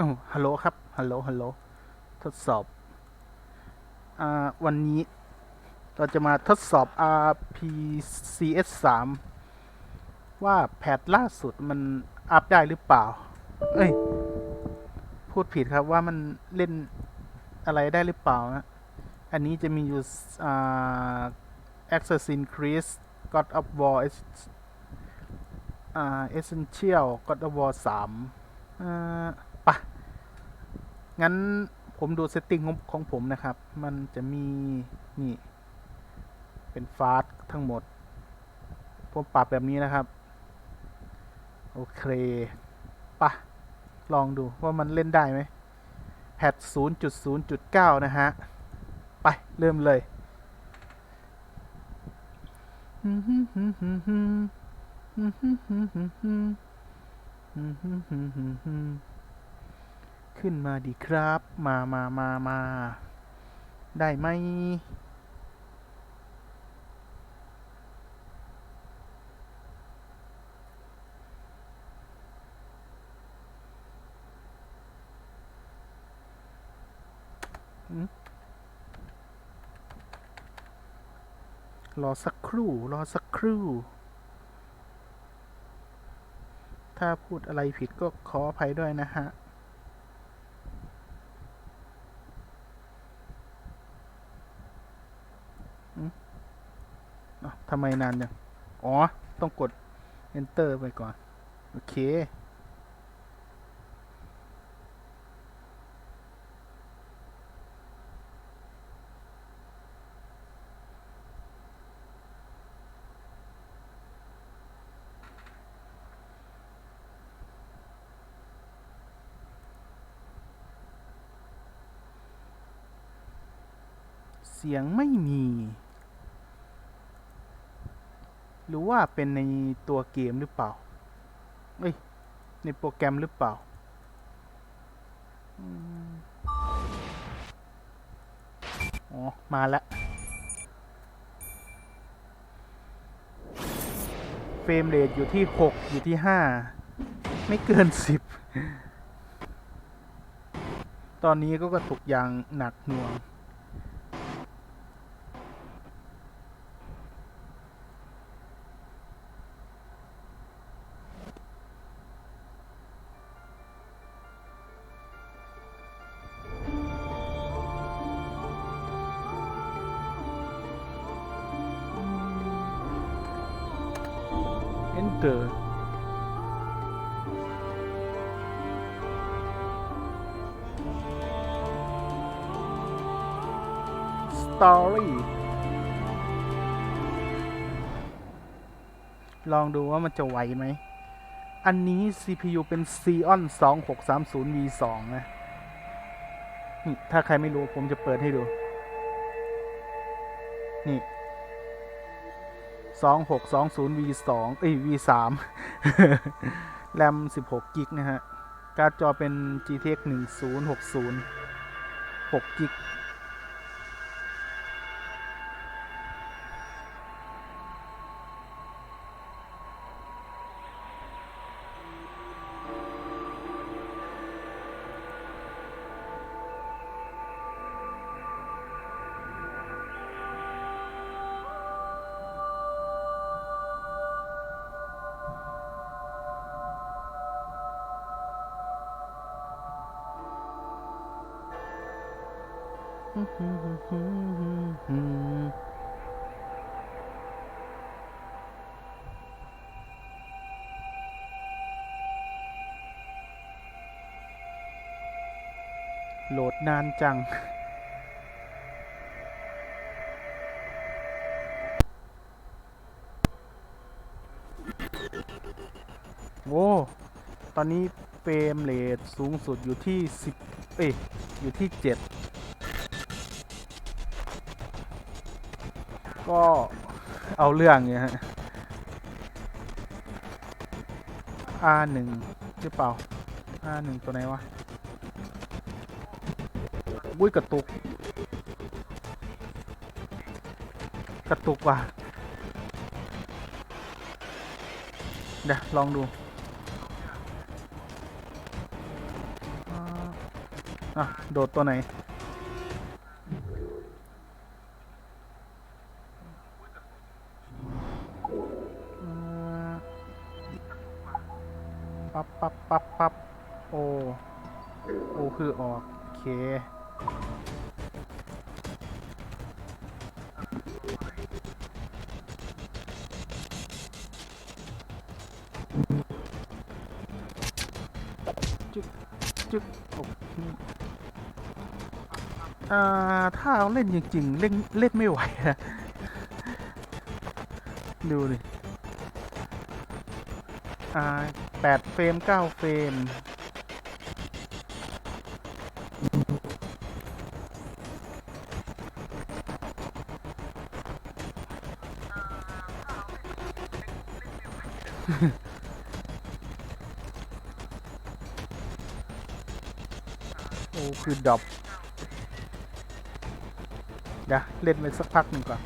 อ้าวฮัลโหลครับ ฮัลโหล ฮัลโหล ทดสอบ อ่า วันนี้เราจะมาทดสอบ RPCS 3ว่าแพทล่าสุดมันอัพได้หรือเปล่า เอ้ย พูดผิดครับว่ามันเล่นอะไรได้หรือเปล่านะ อันนี้จะมีอยู่ อ่า Assassin's Creed God of War Es- อ่า Essential God of War 3อ่า งั้นผมดูเซตติ้งของของผมนะครับ มันจะมี นี่ เป็นฟาสต์ทั้งหมด ผมปรับแบบนี้นะครับ โอเคปะลองดูว่ามันเล่นได้ไหมแพท0.0.9 นะฮะ ไป เริ่มเลย ขึ้นมาดีครับ มามามามาได้ไหมรอสักครู่ รอสักครู่ ถ้าพูดอะไรผิดก็ขออภัยด้วยนะฮะ อืมอ้าว ทำไมนานเนี่ยอ๋อ ต้องกด enter ไปก่อน โอเค เสียงไม่มี หรือว่าเป็นในตัวเกมหรือเปล่า เอ้ย ในโปรแกรมหรือเปล่า อ๋อ มาแล้ว เฟรมเรทอยู่ที่ 6 อยู่ที่ 5 ไม่เกิน 10 ตอนนี้ก็กระตุกอย่างหนักหน่วง enter story ลองดูว่ามันจะไหวไหม อันนี้ CPU เป็น Xeon 2630 V2 นะนี่ ถ้าใครไม่รู้ผมจะเปิดให้ดู นี่ สองหกสองศูนย์ V สองเอ้ย V สามแรมสิบหกกิกนะฮะ การ์ดจอเป็น GTX หนึ่งศูนย์หกศูนย์หก โหลดนานจัง โอ้ ตอนนี้เฟรมเรทสูงสุดอยู่ที่ 10 เอ๊ะอยู่ที่ 7 ก็เอาเรื่องเนี่ยฮะ R หนึ่งหรือเปล่า R หนึ่งตัวไหนวะอุ้ยกระตุก กระตุกว่ะเดี๋ยวลองดูอ่าอะโดดตัวไหน ปั๊บปั๊บปั๊บปั๊บโอ โอคือออกโอเค จึ๊กจึ๊กโอ้อ่า ถ้าเล่นจริงๆ เล่น เล่นไม่ไหวอะดูดิอ่า แปดเฟรมเก้าเฟรม โอ้ คือดรอปเดี๋ยวเล่นไปสักพักหนึ่งก่อน